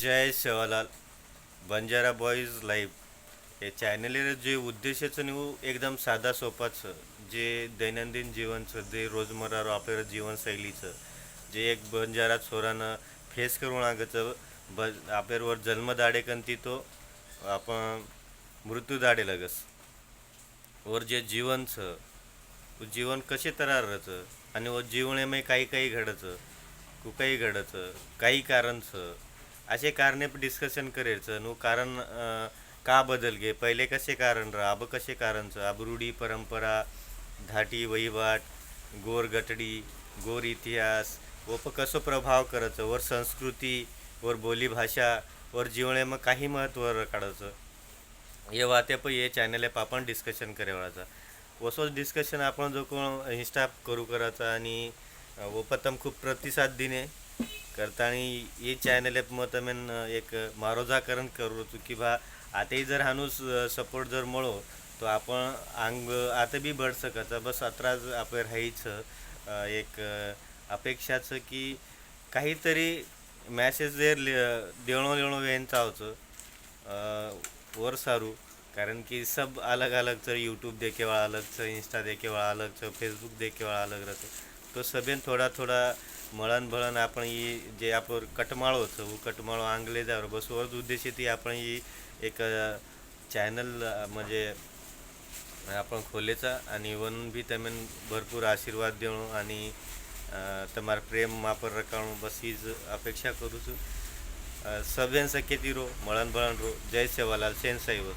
जय Sevalal Banjara boys live हे channel जे उद्देशाचं न्यू एकदम साधा सोपाचं जे दैनंदिन जीवनचं जे रोजमर्रा आपल्या जीवनशैलीचं जे एक बंजारा छोरानं फेस करून आगाचं ब आपल्यावर जन्म दाडे कंती तो आपण मृत्यू दाडे लगस. वर जे जीवनचं जीवन कसे तरारचं आणि व जीवनामध्ये काही काही घडचं कुकाही घडचं काही कारणचं असे कारणे डिस्कशन करायचं नु कारण का बदल गे पहिले कसे कारण रहा? अब कसे कारणचं? अब रूढी परंपरा धाटी वहिवाट गोर गटडी गोर इतिहास व प कसो प्रभाव करायचं? वर संस्कृती वर बोलीभाषा वर जीवणे मग काही महत्त्व काढायचं. हे वाते पण हे चॅनल आहे आपण डिस्कशन करेवाचा वसोच डिस्कशन आपण जो कोण इंस्टा करू करायचा आणि व प्रथम खूप प्रतिसाद दिने. करता आणि हे चॅनल आहे मग તમે एक मारोजाकरण करू तू की बा आताही जर हानूस सपोर्ट जर મળો તો आपण अंग आता बी बढ सकता बस अत्राज आपण राहायचं अं, एक अं, अपेक्षाचं की काहीतरी मॅसेज जर देणं देणं वेन चावचं अं, वर सारू कारण कि सब अलग अलग छ यूट्यूब देखे वाला अलग छ इंस्टा देखे वाला अलग छ फेसबुक देखे वाला अलग रहतो तो सभेन थोडा थोडा मळण भळण आपण ही जे आपण कटमाळो छ वो कटमाळो आंगले जावर बस वरच उद्देश ती आपण ही एक चॅनल म्हणजे आपण खोलेचा आणि वन बी તમે भरपूर आशीर्वाद देणं आणि अं, તમારા પ્રેમ માપર રકાણું બસ એ જ અપેક્ષા કરું છું સભ્યન શક્યતી રો મળન ભળન રો જય સેવાલાલ સેન સાહેબ